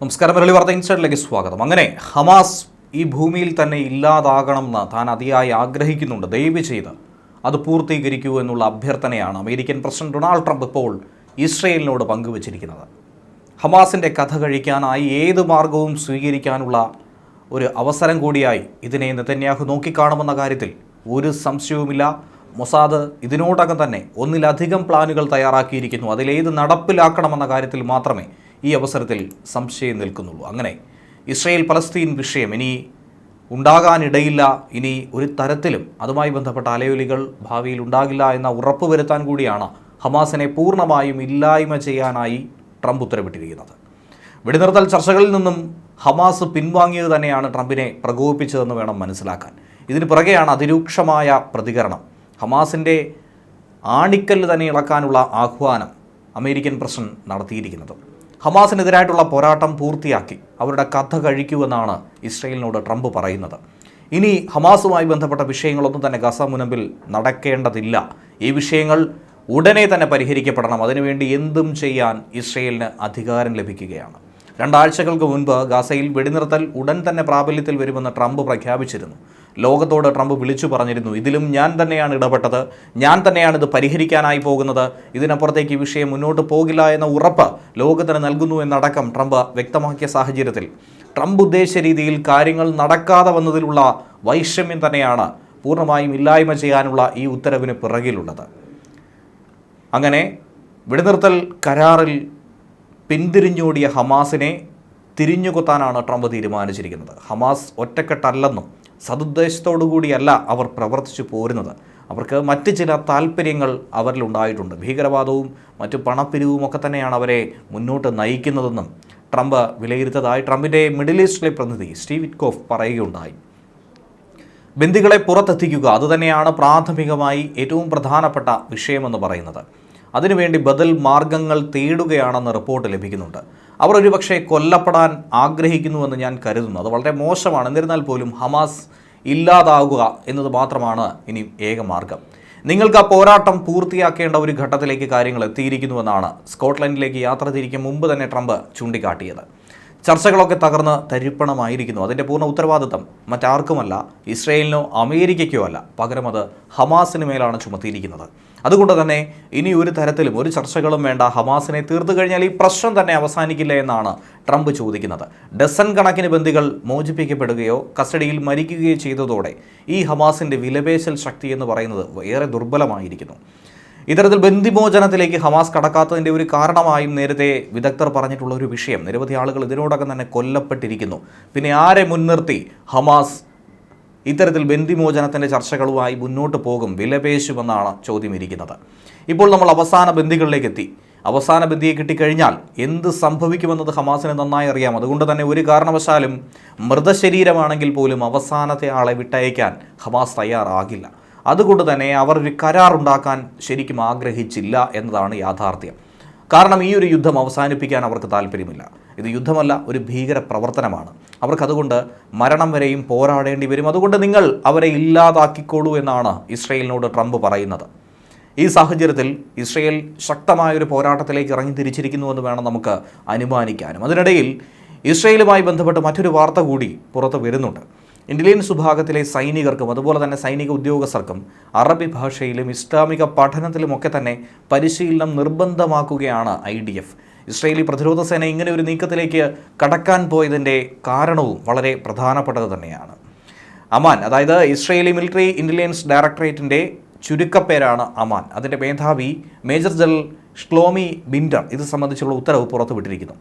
നമസ്കാരം. മലയാളി വാർത്ത ഇൻസൈഡിലേക്ക് സ്വാഗതം. അങ്ങനെ ഹമാസ് ഈ ഭൂമിയിൽ തന്നെ ഇല്ലാതാകണം എന്ന് താൻ അതിയായി ആഗ്രഹിക്കുന്നുണ്ട്. ദയവ് ചെയ്ത് അത് പൂർത്തീകരിക്കൂ എന്നുള്ള അഭ്യർത്ഥനയാണ് അമേരിക്കൻ പ്രസിഡന്റ് ഡൊണാൾഡ് ട്രംപ് ഇപ്പോൾ ഇസ്രയേലിനോട് പങ്കുവച്ചിരിക്കുന്നത്. ഹമാസിന്റെ കഥ കഴിക്കാനായി ഏത് മാർഗവും സ്വീകരിക്കാനുള്ള ഒരു അവസരം കൂടിയായി ഇതിനെ നെതന്യാഹു നോക്കിക്കാണുമെന്ന കാര്യത്തിൽ ഒരു സംശയവുമില്ല. മൊസാദ് ഇതിനോടകം തന്നെ ഒന്നിലധികം പ്ലാനുകൾ തയ്യാറാക്കിയിരിക്കുന്നു. അതിലേത് നടപ്പിലാക്കണമെന്ന കാര്യത്തിൽ മാത്രമേ ഈ അവസരത്തിൽ സംശയം നിൽക്കുന്നുള്ളൂ. അങ്ങനെ ഇസ്രയേൽ പലസ്തീൻ വിഷയം ഇനി ഉണ്ടാകാനിടയില്ല. ഇനി ഒരു തരത്തിലും അതുമായി ബന്ധപ്പെട്ട അലയൊലികൾ ഭാവിയിൽ ഉണ്ടാകില്ല എന്ന ഉറപ്പ് വരുത്താൻ കൂടിയാണ് ഹമാസിനെ പൂർണമായും ഇല്ലായ്മ ചെയ്യാനായി ട്രംപ് ഉത്തരവിട്ടിരിക്കുന്നത്. വെടിനിർത്തൽ ചർച്ചകളിൽ നിന്നും ഹമാസ് പിൻവാങ്ങിയത് തന്നെയാണ് ട്രംപിനെ പ്രകോപിപ്പിച്ചതെന്ന് വേണം മനസ്സിലാക്കാൻ. ഇതിന് പിറകെയാണ് അതിരൂക്ഷമായ പ്രതികരണം. ഹമാസിന്റെ ആണിക്കല്ല് തന്നെ ഇളക്കാനുള്ള ആഹ്വാനം അമേരിക്കൻ പ്രസിഡന്റ് നടത്തിയിരിക്കുന്നത്. ഹമാസിനെതിരായിട്ടുള്ള പോരാട്ടം പൂർത്തിയാക്കി. അവരുടെ കഥ കഴിക്കുമെന്നാണ് ഇസ്രയേലിനോട് ട്രംപ് പറയുന്നത്. ഇനി ഹമാസുമായി ബന്ധപ്പെട്ട വിഷയങ്ങളൊന്നും തന്നെ ഗസ മുനമ്പിൽ നടക്കേണ്ടതില്ല. ഈ വിഷയങ്ങൾ ഉടനെ തന്നെ പരിഹരിക്കപ്പെടണം. അതിനുവേണ്ടി എന്തും ചെയ്യാൻ ഇസ്രയേലിന് അധികാരം ലഭിക്കുകയാണ്. രണ്ടാഴ്ചകൾക്ക് മുൻപ് ഗാസയിൽ വെടിനിർത്തൽ ഉടൻ തന്നെ പ്രാബല്യത്തിൽ വരുമെന്ന് ട്രംപ് പ്രഖ്യാപിച്ചിരുന്നു. ലോകത്തോട് ട്രംപ് വിളിച്ചു പറഞ്ഞിരുന്നു ഇതിലും ഞാൻ തന്നെയാണ് ഇടപെട്ടത് ഞാൻ തന്നെയാണ് ഇത് പരിഹരിക്കാനായി പോകുന്നത് ഇതിനപ്പുറത്തേക്ക് ഈ വിഷയം മുന്നോട്ട് പോകില്ല എന്ന ഉറപ്പ് ലോകത്തിന് നൽകുന്നു എന്നടക്കം ട്രംപ് വ്യക്തമാക്കിയ സാഹചര്യത്തിൽ. ട്രംപ് ഉദ്ദേശിച്ച രീതിയിൽ കാര്യങ്ങൾ നടക്കാതെ വന്നതിലുള്ള വൈഷമ്യം തന്നെയാണ് പൂർണമായും ഇല്ലായ്മ ചെയ്യാനുള്ള ഈ ഉത്തരവിന് പിറകിലുള്ളത്. അങ്ങനെ വെടിനിർത്തൽ കരാറിൽ പിന്തിരിഞ്ഞോടിയ ഹമാസിനെ തിരിഞ്ഞുകൊത്താനാണ് ട്രംപ് തീരുമാനിച്ചിരിക്കുന്നത്. ഹമാസ് ഒറ്റക്കെട്ടല്ലെന്നും സതുദ്ദേശത്തോടു കൂടിയല്ല അവർ പ്രവർത്തിച്ചു പോരുന്നത്. അവർക്ക് മറ്റ് ചില താല്പര്യങ്ങൾ അവരിലുണ്ടായിട്ടുണ്ട് ഭീകരവാദവും മറ്റു പണപ്പിരിവും ഒക്കെ തന്നെയാണ് അവരെ മുന്നോട്ട് നയിക്കുന്നതെന്നും ട്രംപ് വിലയിരുത്തതായി ട്രംപിന്റെ മിഡിൽ ഈസ്റ്റിലെ പ്രതിനിധി സ്റ്റീവ് വിറ്റ്കോഫ് പറയുകയുണ്ടായി. ബന്ദികളെ പുറത്തെത്തിക്കുക അതുതന്നെയാണ് പ്രാഥമികമായി ഏറ്റവും പ്രധാനപ്പെട്ട വിഷയമെന്ന് പറയുന്നത്. അതിനുവേണ്ടി ബദൽ മാർഗങ്ങൾ തേടുകയാണെന്ന് റിപ്പോർട്ട് ലഭിക്കുന്നുണ്ട്. അവർ ഒരുപക്ഷെ കൊല്ലപ്പെടാൻ ആഗ്രഹിക്കുന്നുവെന്ന് ഞാൻ കരുതുന്നു. അത് വളരെ മോശമാണ്. എന്നിരുന്നാൽ പോലും ഹമാസ് ഇല്ലാതാകുക എന്നത് മാത്രമാണ് ഇനി ഏക മാർഗം. നിങ്ങൾക്ക് ആ പോരാട്ടം പൂർത്തിയാക്കേണ്ട ഒരു ഘട്ടത്തിലേക്ക് കാര്യങ്ങൾ എത്തിയിരിക്കുന്നുവെന്നാണ് സ്കോട്ട്ലൻഡിലേക്ക് യാത്ര തിരിക്കും മുമ്പ് തന്നെ ട്രംപ് ചൂണ്ടിക്കാട്ടിയത്. ചർച്ചകളൊക്കെ തകർന്ന് തരിപ്പണമായിരിക്കുന്നു. അതിന്റെ പൂർണ ഉത്തരവാദിത്തം മറ്റാർക്കുമല്ല ഇസ്രയേലിനോ അമേരിക്കയ്ക്കോ അല്ല പകരം അത് ഹമാസിന് മേലാണ് ചുമത്തിയിരിക്കുന്നത്. അതുകൊണ്ട് തന്നെ ഇനി ഒരു തരത്തിലും ഒരു ചർച്ചകളും വേണ്ട. ഹമാസിനെ തീർത്തു കഴിഞ്ഞാൽ ഈ പ്രശ്നം തന്നെ അവസാനിക്കില്ല എന്നാണ് ട്രംപ് ചോദിക്കുന്നത്. ഡസൻ കണക്കിന് ബന്ദികൾ മോചിപ്പിക്കപ്പെടുകയോ കസ്റ്റഡിയിൽ മരിക്കുകയോ ചെയ്തതോടെ ഈ ഹമാസിന്റെ വിലപേശൽ ശക്തി എന്ന് പറയുന്നത് ഏറെ ദുർബലമായിരിക്കുന്നു. ഇത്തരത്തിൽ ബന്ദിമോചനത്തിലേക്ക് ഹമാസ് കടക്കാത്തതിന്റെ ഒരു കാരണമായും നേരത്തെ വിദഗ്ധർ പറഞ്ഞിട്ടുള്ള ഒരു വിഷയം. നിരവധി ആളുകൾ ഇതിനോടകം തന്നെ കൊല്ലപ്പെട്ടിരിക്കുന്നു. പിന്നെ ആരെ മുൻനിർത്തി ഹമാസ് ഇത്തരത്തിൽ ബന്ദിമോചനത്തിന്റെ ചർച്ചകളുമായി മുന്നോട്ട് പോകും വിലപേശുമെന്നാണ് ചോദ്യം ഇരിക്കുന്നത് ഇപ്പോൾ നമ്മൾ അവസാന ബന്ദികളിലേക്ക് എത്തി അവസാന ബന്ദിയെ കിട്ടിക്കഴിഞ്ഞാൽ എന്ത് സംഭവിക്കുമെന്നത് ഹമാസിന് നന്നായി അറിയാം. അതുകൊണ്ട് തന്നെ ഒരു കാരണവശാലും മൃതശരീരമാണെങ്കിൽ പോലും അവസാനത്തെ ആളെ വിട്ടയക്കാൻ ഹമാസ് തയ്യാറാകില്ല. അതുകൊണ്ട് തന്നെ അവർ ഒരു കരാറുണ്ടാക്കാൻ ശരിക്കും ആഗ്രഹിച്ചില്ല എന്നതാണ് യാഥാർത്ഥ്യം. കാരണം ഈ ഒരു യുദ്ധം അവസാനിപ്പിക്കാൻ അവർക്ക് താല്പര്യമില്ല. ഇത് യുദ്ധമല്ല ഒരു ഭീകര പ്രവർത്തനമാണ്. അവർക്കതുകൊണ്ട് മരണം വരെയും പോരാടേണ്ടി വരും. അതുകൊണ്ട് നിങ്ങൾ അവരെ ഇല്ലാതാക്കിക്കോളൂ എന്നാണ് ഇസ്രയേലിനോട് ട്രംപ് പറയുന്നത്. ഈ സാഹചര്യത്തിൽ ഇസ്രയേൽ ശക്തമായൊരു പോരാട്ടത്തിലേക്ക് ഇറങ്ങി തിരിച്ചിരിക്കുന്നുവെന്ന് വേണം നമുക്ക് അനുമാനിക്കാനും. അതിനിടയിൽ ഇസ്രയേലുമായി ബന്ധപ്പെട്ട് മറ്റൊരു വാർത്ത കൂടി പുറത്ത് വരുന്നുണ്ട്. ഇന്റലിജൻസ് വിഭാഗത്തിലെ സൈനികർക്കും അതുപോലെ തന്നെ സൈനിക ഉദ്യോഗസ്ഥർക്കും അറബി ഭാഷയിലും ഇസ്ലാമിക പഠനത്തിലുമൊക്കെ തന്നെ പരിശീലനം നിർബന്ധമാക്കുകയാണ് ഐ ഡി എഫ്. ഇസ്രയേലി പ്രതിരോധ സേന ഇങ്ങനെ ഒരു നീക്കത്തിലേക്ക് കടക്കാൻ പോയതിന്റെ കാരണവും വളരെ പ്രധാനപ്പെട്ടത് തന്നെയാണ്. അമാൻ അതായത് ഇസ്രയേലി മിലിറ്ററി ഇന്റലിജൻസ് ഡയറക്ടറേറ്റിന്റെ ചുരുക്കപ്പേരാണ് അമാൻ. അതിന്റെ മേധാവി മേജർ ജനറൽ ഷ്ലോമി ബിൻഡർ ഇത് സംബന്ധിച്ചുള്ള ഉത്തരവ് പുറത്തുവിട്ടിരിക്കുന്നു.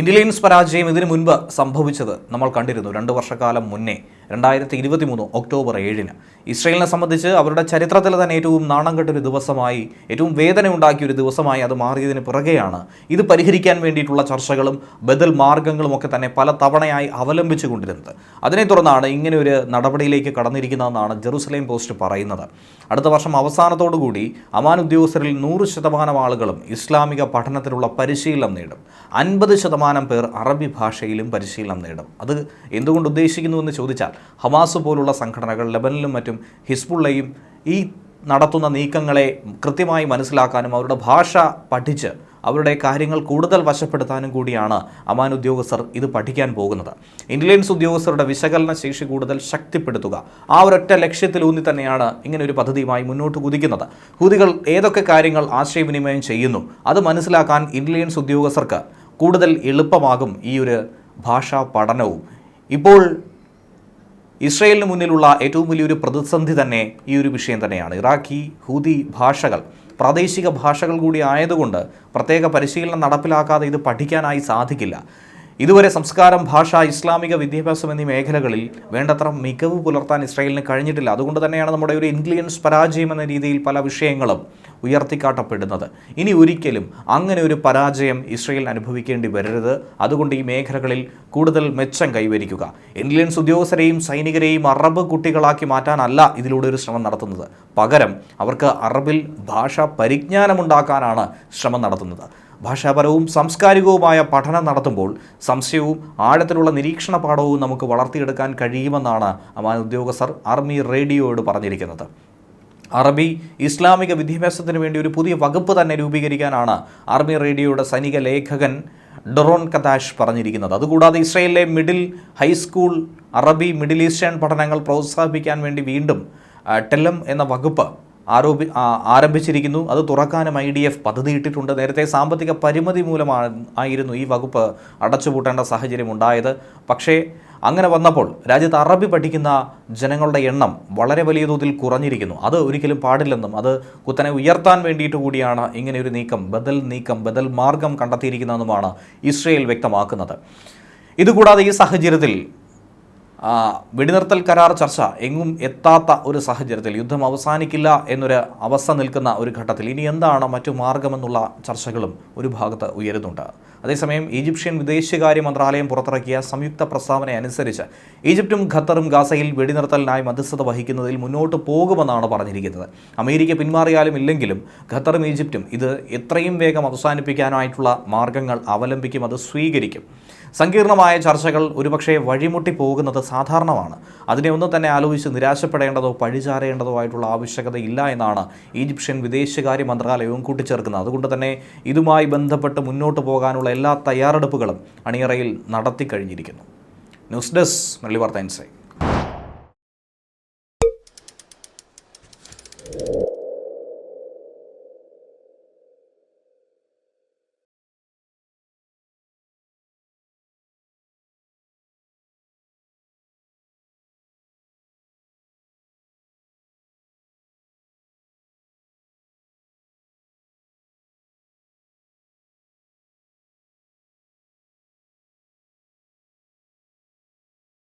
ഇന്റലിജൻസ് പരാജയം ഇതിനു മുൻപ് സംഭവിച്ചത് നമ്മൾ കണ്ടിരുന്നു. രണ്ട് വർഷക്കാലം മുന്നേ. രണ്ടായിരത്തി ഇരുപത്തി മൂന്ന് ഒക്ടോബർ ഏഴിന്. ഇസ്രയേലിനെ സംബന്ധിച്ച് അവരുടെ ചരിത്രത്തിൽ തന്നെ ഏറ്റവും നാണം കെട്ടൊരു ദിവസമായി ഏറ്റവും വേദന ഉണ്ടാക്കിയ ഒരു ദിവസമായി അത് മാറിയതിന് പിറകെയാണ്. ഇത് പരിഹരിക്കാൻ വേണ്ടിയിട്ടുള്ള ചർച്ചകളും ബദൽ മാർഗങ്ങളും ഒക്കെ തന്നെ പല തവണയായി അവലംബിച്ചു കൊണ്ടിരുന്നത്. അതിനെ തുടർന്നാണ് ഇങ്ങനെ ഒരു നടപടിയിലേക്ക് കടന്നിരിക്കുന്നതെന്നാണ് ജെറുസലേം പോസ്റ്റ് പറയുന്നത്. അടുത്ത വർഷം അവസാനത്തോടുകൂടി അമാൻ ഉദ്യോഗസ്ഥരിൽ നൂറ് ശതമാനം ആളുകളും ഇസ്ലാമിക പഠനത്തിലുള്ള പരിശീലനം നേടും. അൻപത് ശതമാനം പേർ അറബി ഭാഷയിലും പരിശീലനം നേടും. അത് എന്തുകൊണ്ട് ഉദ്ദേശിക്കുന്നുവെന്ന് ചോദിച്ചാൽ ഹമാസ് പോലുള്ള സംഘടനകൾ ലബനിലും മറ്റും ഹിസ്ബുള്ളയും ഈ നടത്തുന്ന നീക്കങ്ങളെ കൃത്യമായി മനസ്സിലാക്കാനും അവരുടെ ഭാഷ പഠിച്ച് അവരുടെ കാര്യങ്ങൾ കൂടുതൽ വശപ്പെടുത്താനും കൂടിയാണ് അമാൻ ഉദ്യോഗസ്ഥർ ഇത് പഠിക്കാൻ പോകുന്നത്. ഇന്റലിജൻസ് ഉദ്യോഗസ്ഥരുടെ വിശകലന ശേഷി കൂടുതൽ ശക്തിപ്പെടുത്തുക. ആ ഒരൊറ്റ ലക്ഷ്യത്തിലൂന്നി തന്നെയാണ് ഇങ്ങനെ ഒരു പദ്ധതിയുമായി മുന്നോട്ട് കുതിക്കുന്നത്. ഹൂതികൾ ഏതൊക്കെ കാര്യങ്ങൾ ആശയവിനിമയം ചെയ്യുന്നു അത് മനസ്സിലാക്കാൻ ഇന്റലിജൻസ് ഉദ്യോഗസ്ഥർക്ക് കൂടുതൽ എളുപ്പമാകും ഈ ഒരു ഭാഷാ പഠനവും. ഇപ്പോൾ ഇസ്രയേലിന് മുന്നിലുള്ള ഏറ്റവും വലിയൊരു പ്രതിസന്ധി തന്നെ ഈ ഒരു വിഷയം തന്നെയാണ്. ഇറാഖി ഹൂതി ഭാഷകൾ പ്രാദേശിക ഭാഷകൾ കൂടി ആയതുകൊണ്ട് പ്രത്യേക പരിശീലനം നടപ്പിലാക്കാതെ ഇത് പഠിക്കാനായി സാധിക്കില്ല. ഇതുവരെ സംസ്കാരം ഭാഷ ഇസ്ലാമിക വിദ്യാഭ്യാസം എന്നീ മേഖലകളിൽ വേണ്ടത്ര മികവ് പുലർത്താൻ ഇസ്രായേലിന് കഴിഞ്ഞിട്ടില്ല. അതുകൊണ്ട് തന്നെയാണ് നമ്മുടെ ഒരു ഇൻഗ്ലിയൻസ് പരാജയം എന്ന രീതിയിൽ പല വിഷയങ്ങളും ഉയർത്തിക്കാട്ടപ്പെടുന്നത്. ഇനി ഒരിക്കലും അങ്ങനെ ഒരു പരാജയം ഇസ്രയേൽ അനുഭവിക്കേണ്ടി വരരുത്. അതുകൊണ്ട് ഈ മേഖലകളിൽ കൂടുതൽ മെച്ചം കൈവരിക്കുക. ഇന്ത്യൻസ് ഉദ്യോഗസ്ഥരെയും സൈനികരെയും അറബ് കുട്ടികളാക്കി മാറ്റാനല്ല ഇതിലൂടെ ഒരു ശ്രമം നടത്തുന്നത്. പകരം അവർക്ക് അറബിൽ ഭാഷ പരിജ്ഞാനമുണ്ടാക്കാനാണ് ശ്രമം നടത്തുന്നത്. ഭാഷാപരവും സാംസ്കാരികവുമായ പഠനം നടത്തുമ്പോൾ സംശയവും ആഴത്തിലുള്ള നിരീക്ഷണ പാഠവും നമുക്ക് വളർത്തിയെടുക്കാൻ കഴിയുമെന്നാണ് അമാൻ ഉദ്യോഗസ്ഥർ ആർമി റേഡിയോയോട് പറഞ്ഞിരിക്കുന്നത്. അറബി ഇസ്ലാമിക വിദ്യാഭ്യാസത്തിന് വേണ്ടി ഒരു പുതിയ വകുപ്പ് തന്നെ രൂപീകരിക്കാനാണ് ആർമി റേഡിയോയുടെ സൈനിക ലേഖകൻ ഡൊറോൺ കതാഷ് പറഞ്ഞിരിക്കുന്നത്. അതുകൂടാതെ ഇസ്രയേലിലെ മിഡിൽ ഹൈസ്കൂൾ അറബി മിഡിൽ ഈസ്റ്റേൺ പഠനങ്ങൾ പ്രോത്സാഹിപ്പിക്കാൻ വേണ്ടി വീണ്ടും ടെല്ലം എന്ന വകുപ്പ് ആരോപി ആരംഭിച്ചിരിക്കുന്നു. അത് തുറക്കാനും ഐ ഡി എഫ് പദ്ധതിയിട്ടിട്ടുണ്ട് നേരത്തെ സാമ്പത്തിക പരിമിതി മൂലമാണ് ആയിരുന്നു ഈ വകുപ്പ് അടച്ചുപൂട്ടേണ്ട സാഹചര്യം ഉണ്ടായത്. പക്ഷേ അങ്ങനെ വന്നപ്പോൾ രാജ്യത്ത് അറബി പഠിക്കുന്ന ജനങ്ങളുടെ എണ്ണം വളരെ വലിയ തോതിൽ കുറഞ്ഞിരിക്കുന്നു. അത് ഒരിക്കലും പാടില്ലെന്നും അത് കുത്തനെ ഉയർത്താൻ വേണ്ടിയിട്ട് കൂടിയാണ് ഒരു നീക്കം ബദൽ നീക്കം ബദൽ മാർഗം കണ്ടെത്തിയിരിക്കുന്നതെന്നുമാണ് ഇസ്രയേൽ വ്യക്തമാക്കുന്നത്. ഇതുകൂടാതെ ഈ സാഹചര്യത്തിൽ വെടിനിർത്തൽ കരാർ ചർച്ച എങ്ങും എത്താത്ത ഒരു സാഹചര്യത്തിൽ യുദ്ധം അവസാനിക്കില്ല എന്നൊരു അവസ്ഥ നിൽക്കുന്ന ഒരു ഘട്ടത്തിൽ ഇനി എന്താണ് മറ്റു മാർഗമെന്നുള്ള ചർച്ചകളും ഒരു ഭാഗത്ത് ഉയരുന്നുണ്ട്. അതേസമയം ഈജിപ്ഷ്യൻ വിദേശകാര്യ മന്ത്രാലയം പുറത്തിറക്കിയ സംയുക്ത പ്രസ്താവന അനുസരിച്ച് ഈജിപ്തും ഖത്തറും ഗാസയിൽ വെടിനിർത്തലിനായി മധ്യസ്ഥത വഹിക്കുന്നതിൽ മുന്നോട്ട് പോകുമെന്നാണ് പറഞ്ഞിരിക്കുന്നത്. അമേരിക്ക പിന്മാറിയാലും ഇല്ലെങ്കിലും ഖത്തറും ഈജിപ്തും ഇത് എത്രയും വേഗം അവസാനിപ്പിക്കാനായിട്ടുള്ള മാർഗങ്ങൾ അവലംബിക്കും അത് സ്വീകരിക്കും. സങ്കീർണമായ ചർച്ചകൾ ഒരുപക്ഷെ വഴിമുട്ടി പോകുന്നത് സാധാരണമാണ്. അതിനെ ഒന്നും തന്നെ ആലോചിച്ച് നിരാശപ്പെടേണ്ടതോ പഴിചാരേണ്ടതോ ആയിട്ടുള്ള ആവശ്യകത ഇല്ല എന്നാണ് ഈജിപ്ഷ്യൻ വിദേശകാര്യ മന്ത്രാലയവും കൂട്ടിച്ചേർക്കുന്നത്. അതുകൊണ്ട് തന്നെ ഇതുമായി ബന്ധപ്പെട്ട് മുന്നോട്ട് പോകാനുള്ള എല്ലാ തയ്യാറെടുപ്പുകളും അണിയറയിൽ നടത്തി കഴിഞ്ഞിരിക്കുന്നു. ന്യൂസ് ഡെസ്ക് മുരളി വാർത്ത